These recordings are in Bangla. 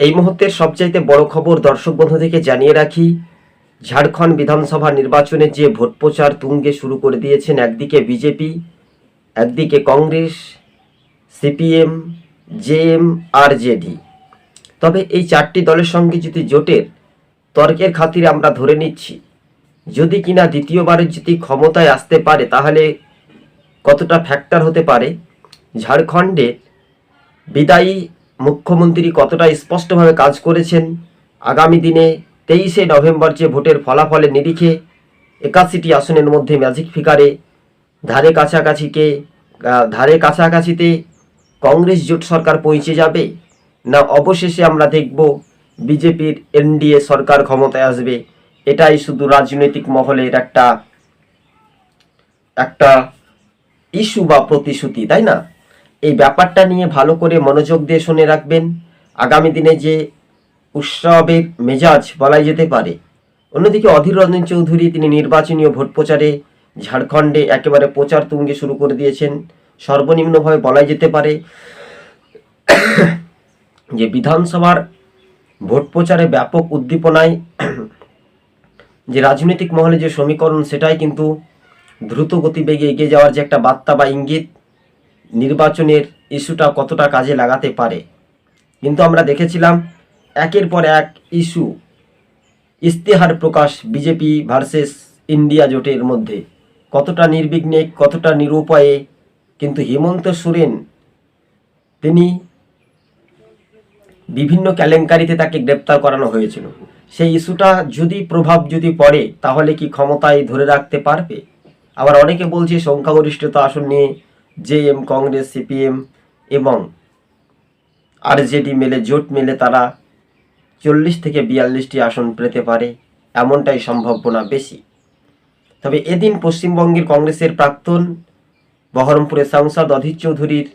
এই মুহূর্তের সবচাইতে বড় খবর দর্শক বন্ধু থেকে জানিয়ে রাখি, ঝাড়খণ্ড বিধানসভা নির্বাচনে যে ভোট প্রচার তুঙ্গে শুরু করে দিয়েছেন একদিকে বিজেপি, একদিকে কংগ্রেস, সিপিএম, জেএম আর জেডি। তবে এই চারটি দলের সঙ্গে যদি জোটের তর্কের খাতিরে আমরা ধরে নিচ্ছি, যদি কিনা দ্বিতীয়বারের যদি ক্ষমতায় আসতে পারে, তাহলে কতটা ফ্যাক্টর হতে পারে? ঝাড়খণ্ডে বিদায়ী মুখ্যমন্ত্রী কতটা স্পষ্টভাবে কাজ করেছেন? আগামী দিনে তেইশে নভেম্বর যে ভোটের ফলাফলের নিরিখে একাশিটি আসনের মধ্যে ম্যাজিক ফিগারে ধারে কাছাকাছিকে ধারে কাছাকাছিতে কংগ্রেস জোট সরকার পৌঁছে যাবে? না অবশেষে আমরা দেখব বিজেপির এনডিএ সরকার ক্ষমতায় আসবে? এটাই শুধু রাজনৈতিক মহলের একটা একটা ইস্যু বা প্রতিশ্রুতি, তাই না? এই ব্যাপারটা নিয়ে ভালো করে মনোযোগ দিয়ে শুনে রাখবেন। আগামী দিনে যে উৎসবের মেজাজ বলাই যেতে পারে। অন্যদিকে অধীর রঞ্জন চৌধুরী তিনি নির্বাচনীয় ভোট প্রচারে ঝাড়খণ্ডে একেবারে প্রচার তুঙ্গে শুরু করে দিয়েছেন। সর্বনিম্নভাবে বলাই যেতে পারে যে বিধানসভার ভোট প্রচারে ব্যাপক উদ্দীপনায় যে রাজনৈতিক মহলে যে সমীকরণ, সেটাই কিন্তু দ্রুত গতিবেগে এগিয়ে যাওয়ার যে একটা বার্তা বা ইঙ্গিত নির্বাচনের ইস্যুটা কতটা কাজে লাগাতে পারে? কিন্তু আমরা দেখেছিলাম একের পর এক ইস্যু ইস্তেহার প্রকাশ বিজেপি ভার্সেস ইন্ডিয়া জোটের মধ্যে। কতটা নির্বিঘ্নে, কতটা নিরুপায়ে, কিন্তু হেমন্ত সোরেন, তিনি বিভিন্ন কেলেঙ্কারিতে তাকে গ্রেপ্তার করানো হয়েছিল। সেই ইস্যুটা যদি প্রভাব যদি পড়ে, তাহলে কি ক্ষমতায় ধরে রাখতে পারবে? আবার অনেকে বলছে সংখ্যাগরিষ্ঠতা আসন নিয়ে জেএম কংগ্রেস সিপিএম এবং আরজেডি মেলে, জোট মেলে তারা চল্লিশ থেকে বিয়াল্লিশটি আসন পেতে পারে। এমনটাই সম্ভাবনা বেশি। তবে এদিন পশ্চিমবঙ্গের কংগ্রেসের প্রাক্তন বহরমপুরের সাংসদ অধীর চৌধুরীর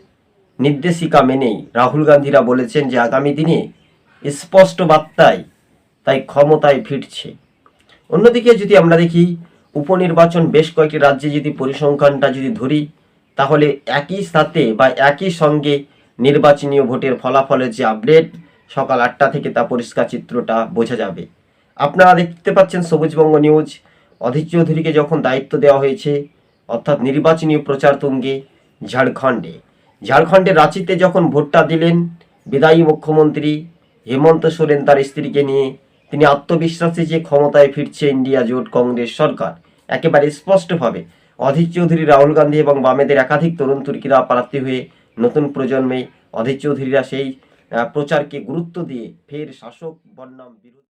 নির্দেশিকা মেনেই রাহুল গান্ধীরা বলেছেন যে আগামী দিনে স্পষ্ট বার্তায় তাই ক্ষমতায় ফিরছে। অন্যদিকে যদি আমরা দেখি, উপনির্বাচন বেশ কয়েকটি রাজ্যে যদি পরিসংখ্যানটা যদি ধরি তাহলে একই সাথে বা একই সঙ্গে নির্বাচনীয় ভোটের ফলাফলের যে আপডেট, সকাল আটটা থেকে তা পরিষ্কার চিত্রটা বোঝা যাবে। আপনারা দেখতে পাচ্ছেন সবুজবঙ্গ নিউজ। অধীর চৌধুরীকে যখন দায়িত্ব দেওয়া হয়েছে, অর্থাৎ নির্বাচনীয় প্রচার তুঙ্গে ঝাড়খণ্ডে। ঝাড়খণ্ডের রাঁচিতে যখন ভোটটা দিলেন বিদায়ী মুখ্যমন্ত্রী হেমন্ত সোরেন তার স্ত্রীকে নিয়ে, তিনি আত্মবিশ্বাসী যে ক্ষমতায় ফিরছে ইন্ডিয়া জোট কংগ্রেস সরকার, একেবারে স্পষ্টভাবে অধীর চৌধুরী রাহুল গান্ধী এবং বামেদের একাধিক তরুণ তুর্কিরা প্রার্থী হয়ে নতুন প্রজন্মে অধীর চৌধুরীরা সেই প্রচারকে গুরুত্ব দিয়ে ফের শাসক বন্যাম বিরোধী